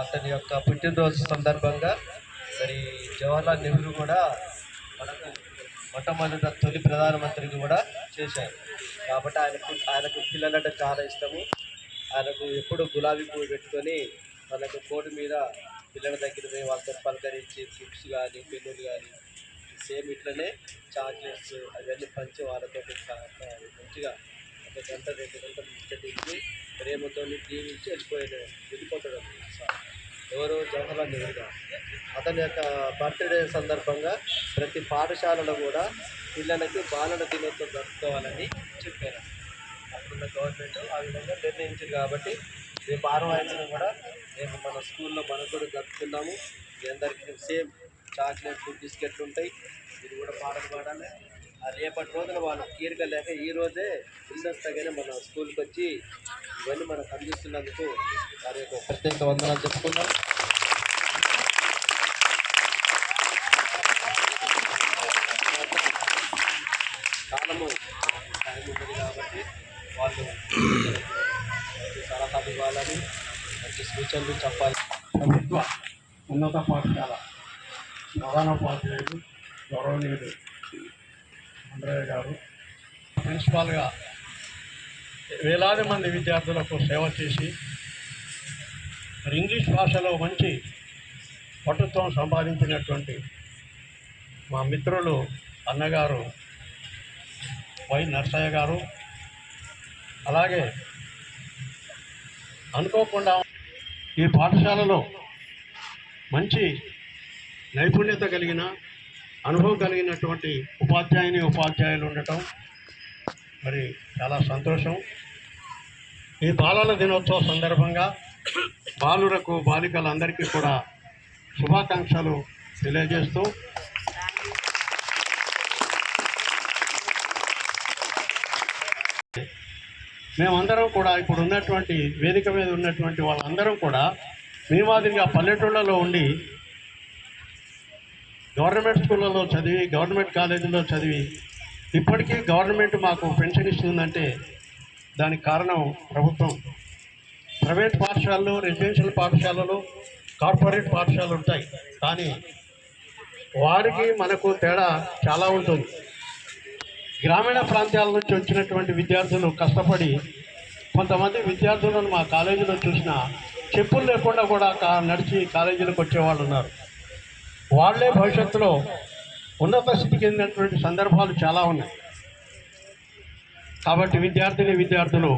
అతని యొక్క పుట్టినరోజు సందర్భంగా మరి జవహర్లాల్ నెహ్రూ కూడా మనకు మొట్టమొదట తొలి ప్రధానమంత్రిని కూడా చేశారు. కాబట్టి ఆయనకు ఆయనకు పిల్లలంటే చాలా ఇష్టము. ఆయనకు ఎప్పుడు గులాబీ పువ్వు పెట్టుకొని మనకు కోటి మీద పిల్లల దగ్గర పోయి వాళ్ళతో పలకరించి చిప్స్ కానీ పెన్నులు కానీ సేమ్ ఇట్లనే చాక్లెట్స్ అవన్నీ పంచి వాళ్ళతో మంచిగా ఒక గంట రెండు గంటలు ముచ్చటించి ప్రేమతో దీవించి వెళ్ళిపోయాడు వెళ్ళిపోతాడు సార్ ఎవరు జవహర్లాల్ నెహ్రూ గారు. అతని యొక్క బర్త్డే సందర్భంగా ప్రతి పాఠశాలలో కూడా పిల్లలకి బాలల దినోత్సవం జరుపుకోవాలని చెప్పారు. అప్పుడున్న గవర్నమెంట్ ఆ విధంగా నిర్ణయించింది కాబట్టి రేపు ఆరవాయించడం కూడా రేపు మన స్కూల్లో మనం కూడా జరుపుకుందాము. మీ అందరికీ సేమ్ చాక్లెట్లు బిస్కెట్లు ఉంటాయి. మీరు కూడా పాటలు పాడాలి. రేపటి రోజున వాళ్ళు తీరిక లేక ఈ రోజే ముందస్తగానే మన స్కూల్కి వచ్చి ఇవన్నీ మనకు అందిస్తున్నందుకు వారి యొక్క ప్రత్యేక వందనాలు చెప్పుకున్నాం కాలము టైం ఉంటుంది కాబట్టి వాళ్ళు చాలా తప్పు ఇవ్వాలని మంచి సూచనలు చెప్పాలి. ప్రభుత్వ ఉన్నత పాఠశాల. ప్రధాన ఉపాధ్యాయుడు గౌరవనీయుడు. చంద్రయ్య గారు ప్రిన్సిపాల్గా వేలాది మంది విద్యార్థులకు సేవ చేసి మరి ఇంగ్లీష్ భాషలో మంచి పటుత్వం సంపాదించినటువంటి మా మిత్రులు అన్నగారు వై నర్సయ్య గారు అలాగే అనుకోకుండా ఈ పాఠశాలలో మంచి నైపుణ్యత కలిగిన అనుభవం కలిగినటువంటి ఉపాధ్యాయుని ఉపాధ్యాయులు ఉండటం మరి చాలా సంతోషం. ఈ బాలల దినోత్సవ సందర్భంగా బాలులకు బాలికలందరికీ కూడా శుభాకాంక్షలు తెలియజేస్తూ మేమందరం కూడా ఇప్పుడు ఉన్నటువంటి వేదిక మీద ఉన్నటువంటి వాళ్ళందరం కూడా మీ మాదిరిగా పల్లెటూళ్ళలో ఉండి గవర్నమెంట్ స్కూళ్ళలో చదివి గవర్నమెంట్ కాలేజీలో చదివి ఇప్పటికీ గవర్నమెంట్ మాకు పెన్షన్ ఇస్తుందంటే దానికి కారణం ప్రభుత్వం. ప్రైవేట్ పాఠశాలలు రెసిడెన్షియల్ పాఠశాలలు కార్పొరేట్ పాఠశాలలు ఉంటాయి. కానీ వారికి మనకు తేడా చాలా ఉంటుంది. గ్రామీణ ప్రాంతాల నుంచి వచ్చినటువంటి విద్యార్థులు కష్టపడి కొంతమంది విద్యార్థులను మా కాలేజీలో చూసిన చెప్పులు లేకుండా కూడా కా నడిచి కాలేజీలకు వచ్చేవాళ్ళు ఉన్నారు. వాళ్ళే భవిష్యత్తులో ఉన్నత స్థితికి చెందినటువంటి సందర్భాలు చాలా ఉన్నాయి. కాబట్టి విద్యార్థిని విద్యార్థులు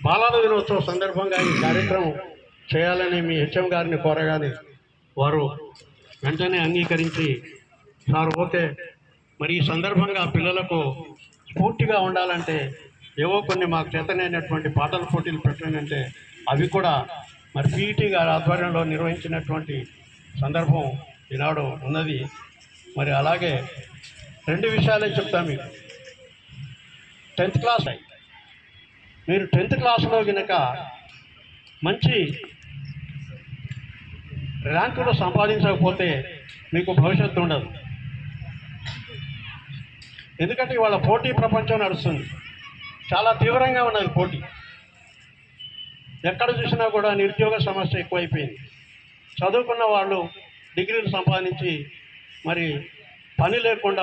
బాలల దినోత్సవం సందర్భంగా ఈ కార్యక్రమం చేయాలని మీ హెచ్ఎం గారిని కోరగానే వారు వెంటనే అంగీకరించి సార్ ఓకే. మరి ఈ సందర్భంగా పిల్లలకు స్ఫూర్తిగా ఉండాలంటే ఏవో కొన్ని మాకు చేతనైనటువంటి పాటల పోటీలు పెట్టండి అంటే అవి కూడా మరి పీఈటీ గారి ఆధ్వర్యంలో నిర్వహించినటువంటి సందర్భం ఈనాడు ఉన్నది. మరి అలాగే రెండు విషయాలే చెప్తాను మీకు. టెన్త్ క్లాస్ అయి. మీరు టెన్త్ క్లాస్లో కనుక మంచి ర్యాంకులు సంపాదించకపోతే మీకు భవిష్యత్తు ఉండదు. ఎందుకంటే ఇవాళ పోటీ ప్రపంచం నడుస్తుంది. చాలా తీవ్రంగా ఉన్నది పోటీ. ఎక్కడ చూసినా కూడా నిరుద్యోగ సమస్య ఎక్కువైపోయింది. చదువుకున్న వాళ్ళు డిగ్రీలు సంపాదించి మరి పని లేకుండా